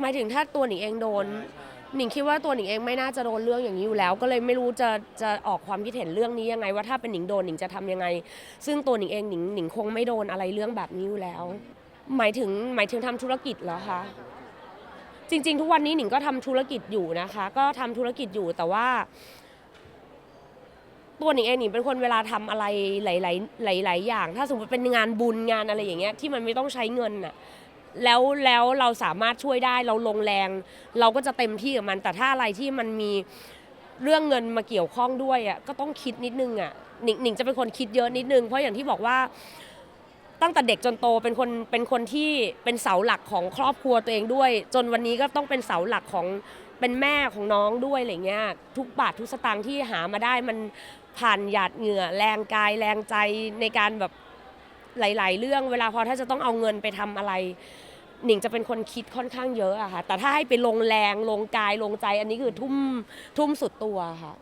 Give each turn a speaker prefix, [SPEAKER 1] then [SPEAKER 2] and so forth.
[SPEAKER 1] หมายถึงถ้าตัวหนิงเองโดน หนิงคิดว่าตัวหนิงเองไม่น่าจะโดนเรื่องอย่างนี้อยู่แล้ว ก็เลยไม่รู้จะจะออกความคิดเห็นเรื่องนี้ยังไง ว่าถ้าเป็นหนิงโดนหนิงจะทำยังไง ซึ่งตัวหนิงเองหนิงหนิงคงไม่โดนอะไรเรื่องแบบนี้อยู่แล้ว หมายถึงหมายถึงทำธุรกิจเหรอคะจริง ๆ ทุกวันนี้หนิงก็ทำธุรกิจอยู่นะคะ ก็ทำธุรกิจอยู่แต่ว่า ตัวหนิงเองหนิงเป็นคนเวลาทำอะไรหลายๆหลาย ๆ อย่าง ถ้าสมมติเป็นงานบุญงานอะไรอย่างเงี้ยที่มันไม่ต้องใช้เงินน่ะ แล้วแล้วเราสามารถช่วยได้เราลงแรง เราก็จะเต็มที่กับมัน แต่ถ้าอะไรที่มันมีเรื่องเงินมาเกี่ยวข้องด้วยอะก็ต้องคิดนิดนึงอะหนิงหนิงจะเป็นคนคิดเยอะนิดนึง เพราะอย่างที่บอกว่าตั้งแต่เด็กจนโตเป็นคนเป็นคนที่เป็นเสาหลักของครอบครัวตัวเองด้วย จนวันนี้ก็ต้องเป็นเสาหลักของเป็นแม่ของน้องด้วยอะไรเงี้ยทุกบาททุกสตางค์ที่หามาได้มันผ่านหยาดเหงื่อ แรงกายแรงใจในการแบบ หลาย ๆ เรื่องเวลาพอถ้าจะต้องเอาเงินไปทำอะไร หนิงจะเป็นคนคิดค่อนข้างเยอะอะค่ะ แต่ถ้าให้ไปลงแรงลงกายลงใจอันนี้คือทุ่มทุ่มสุดตัวค่ะ